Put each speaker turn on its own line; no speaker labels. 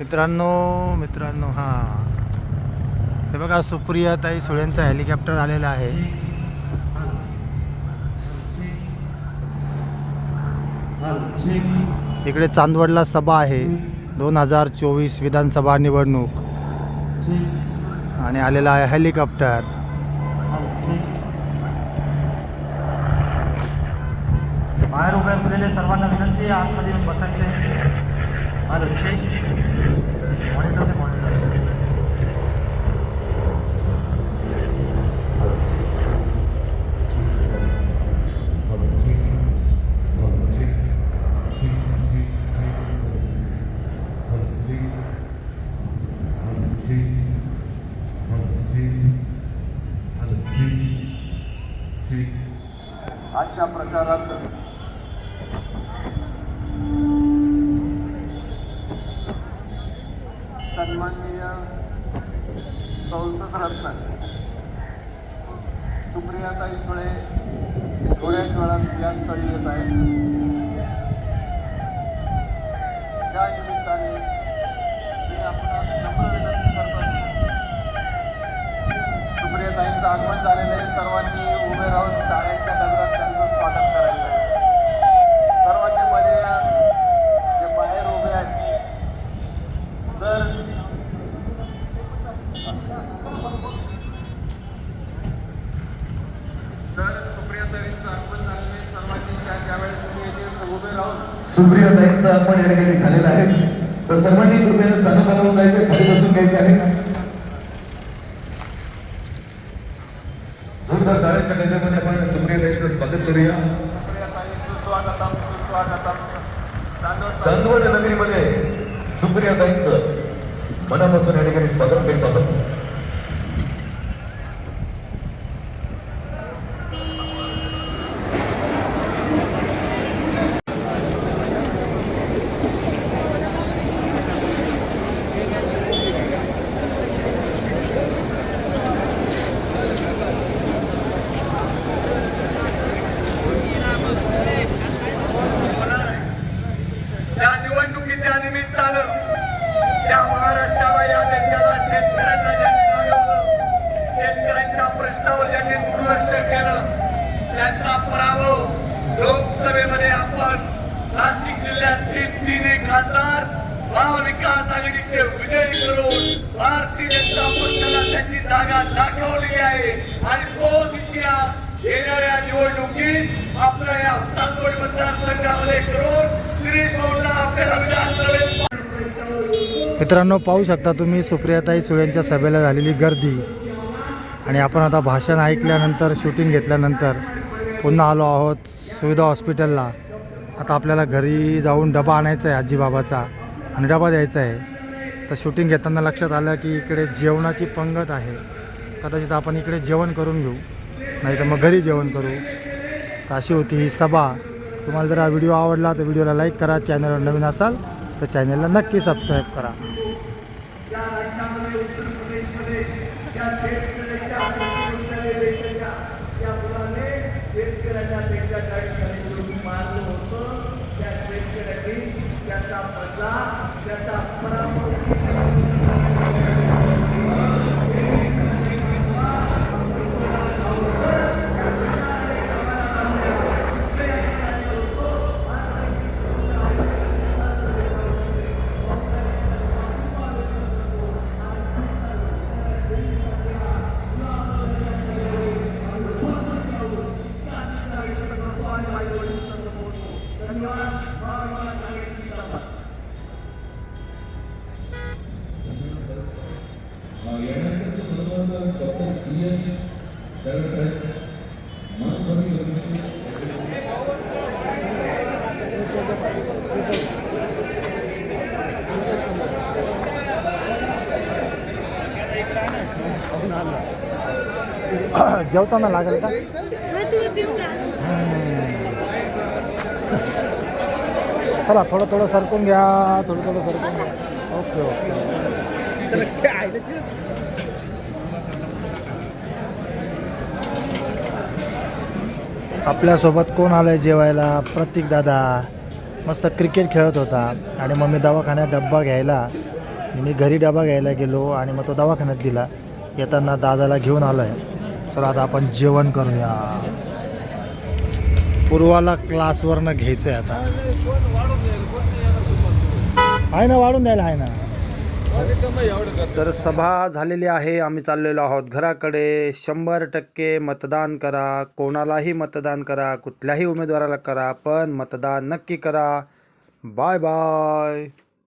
मित्रांनो मित्रांनो हां. हे बघा सुप्रिया ताई सुळेंचा हेलिकॉप्टर आलेला आहे. इकडे चांदवडला सभा आहे. दोन हजार चोवीस विधानसभा निवडणूक. आणि आलेला आहे हेलिकॉप्टर.
बाहेर उभे असलेले सर्वांना विनंती आतमध्ये बसायचे हा लक्ष मॉनिटर ते मॉनिटर
आजच्या प्रचारात सन्माननीय संसद रत्न सुप्रियाताई सुळे थोड्याच वेळात या स्थळी येत आहेत. त्या निमित्ताने मी आपणास नम्र विनंती करतो सुप्रियाताईंचं आगमन झालेलं आहे. सर्वांनी उभे राहून टाळ्यांच्या गजरात त्यांचं स्वागत करायचं आहे सर्वांनी मध्ये या जे बाहेर उभे आहेत जर जर सुप्रियाताईंचं आगमन झालेलं आहे सर्वांनी त्या ज्यावेळेस तुम्ही राहून
सुप्रियाताईंचं आपण या ठिकाणी झालेलं आहे. तर सर्वांनी कृपया स्थान बनवून जायचे खाली बसून घ्यायचे आहे. जोरदार टाळ्यांच्या गजरामध्ये आपण सुप्रियाताईंचं स्वागत करूया. चांदवड नगरीमध्ये सुप्रियाताईंचं मनापासून या ठिकाणी स्वागत करीत आहोत
या निवडणुकीच्या निमित्तानं या महाराष्ट्राला या देशाला शेतकऱ्यांना ज्यांनी नागवलं शेतकऱ्यांच्या प्रश्नावर ज्यांनी दुर्लक्ष त्यांचा पराभव लोकसभेमध्ये आपण नाशिक जिल्ह्यात तीन तीन एक खासदार महाविकास आघाडीचे विजयी करून भारतीय जनता पक्षाला त्यांची जागा दाखवली आहे. आणि तोच इतिहास येणाऱ्या निवडणुकीत आपल्या या चांदोड मतदारसंघामध्ये करून श्री गौडला आपल्याला विधानसभेत
मित्रांनो पाहू शकता तुम्ही सुप्रियाताई सुळेंच्या सभेला झालेली गर्दी. आणि आपण आता भाषण ऐकल्यानंतर शूटिंग घेतल्यानंतर पुन्हा आलो आहोत सुविधा हॉस्पिटलला. आता आपल्याला घरी जाऊन डबा आणायचा आहे आजीबाबाचा आणि डबा द्यायचा आहे. तर शूटिंग घेताना लक्षात आलं की इकडे जेवणाची पंगत आहे. कदाचित आपण इकडे जेवण करून घेऊ नाही तर मग घरी जेवण करू. तर अशी होती ही सभा. तुम्हाला जर हा व्हिडिओ आवडला तर व्हिडिओला लाईक करा चॅनलवर नवीन असाल तर चॅनलला नक्की सबस्क्राईब करा. त्या शेतकऱ्याच्या देशाच्या
त्या मुलाने शेतकऱ्याच्या
त्यांच्या काही मारलं होतं. त्या शेतकऱ्यांनी त्याचा बदला त्याचा पराभव
जेवताना लागेल
का?
चला थोडं थोडं सरकून घ्या थोडं थोडं सरकून घ्या. Okay okay. आपल्यासोबत कोण आलं आहे जेवायला? प्रतीक दादा. मस्त क्रिकेट खेळत होता. आणि मग मी दवाखान्यात डब्बा घ्यायला. मी घरी डबा घ्यायला गेलो आणि मग तो दवाखान्यात दिला. येताना दादाला घेऊन आलो आहे चला आता आपण जेवण करूया. पूर्वाला क्लासवरनं घ्यायचं आहे आता. आहे ना वाढून द्यायला आहे ना. तर सभा झालेली आहे. आम्ही चाललेलो आहोत घराकडे. शंभर टक्के मतदान करा. कोणालाही मतदान करा. कुठल्याही उमेदवाराला करा. पण मतदान नक्की करा. Bye bye.